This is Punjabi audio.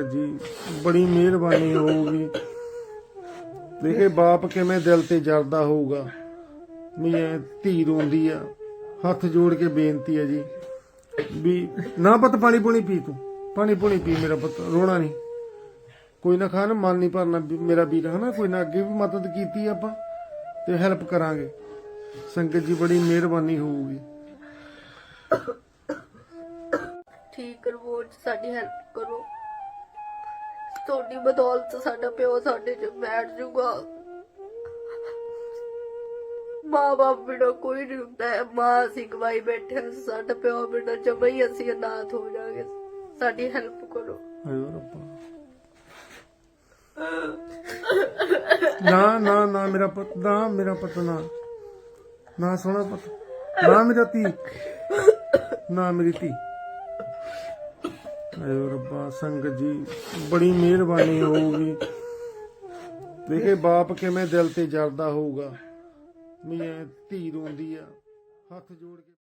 ਸੰਗਤ ਜੀ ਬੜੀ ਮਿਹਰਬਾਨੀ ਹੋਊਗੀ ਦੇਖੇ ਬਾਪ ਕਿਵੇਂ ਦਿਲ ਤੇ ਜਰਦਾ ਹੋਊਗਾ? ਵੀ ਇਹ ਧੀ ਰੋਂਦੀ ਆ। ਹੱਥ ਜੋੜ ਕੇ ਬੇਨਤੀ ਹੈ ਜੀ ਵੀ ਨਾ ਪੁੱਤ, ਪਾਣੀ ਪੂਣੀ ਪੀ ਤੂੰ। ਪਾਣੀ ਪੂਣੀ ਪੀ ਮੇਰਾ ਪੁੱਤ, ਰੋਣਾ ਨਹੀਂ। ਕੋਈ ਨਾ ਖਾਨ, ਮਨ ਨਹੀਂ ਭਰਨਾ ਮੇਰਾ ਵੀਰ, ਹਨਾ? ਕੋਈ ਨਾ ਅੱਗੇ ਵੀ ਮਦਦ ਕੀਤੀ ਆਪਾਂ ਤੇ ਹੈਲਪ ਕਰਾਂਗੇ। ਸੰਗਤ ਜੀ, ਬੜੀ ਮਿਹਰਬਾਨੀ ਹੋਊਗੀ। ਠੀਕ ਕਰਵੋ ਸਾਡੀ ਹੈਲਪ ਕਰੋ। ਤੁਹਾਡੀ ਬਦੌਲਤ ਸਾਡਾ ਪਿਓ ਸਾਡੇ ਚ ਬੈਠ ਜਾਊਗਾ ਮਾਂ ਬਾਪ ਬਿਨਾ ਕੋਈ ਨਹੀਂ ਹੁੰਦਾ ਹੈ। ਮਾਂ ਅਸੀਂ ਗਵਾਈ ਬੈਠੇ ਹਾਂ, ਸਾਡਾ ਪਿਓ ਬਿਨਾ ਜਮਾ ਹੀ ਅਸੀਂ ਅਨਾਥ ਹੋ ਜਾਵਾਂਗੇ। ਸਾਡੀ ਹੈਲਪ ਕਰੋ। ਆਇਓ ਰੱਬਾ। ਨਾ ਨਾ ਨਾ ਮੇਰਾ ਪੁੱਤ ਨਾ ਮੇਰਾ ਪੁੱਤ ਨਾ। ਨਾ ਸੋਹਣਾ ਪੁੱਤ। ਨਾ ਮੇਰਾ ਧੀ। ਨਾ ਮੇਰੀ ਧੀ। ਆਇਓ ਰੱਬਾ, ਸੰਗਤ ਜੀ, ਬੜੀ ਮਿਹਰਬਾਨੀ ਹੋਊਗੀ। ਦੇਖੇ ਬਾਪ ਕਿਵੇਂ ਦਿਲ ਤੇ ਜਰਦਾ ਹੋਊਗਾ। ਵੀ ਧੀ ਰੋਂਦੀ ਆ, ਹੱਥ ਜੋੜ ਕੇ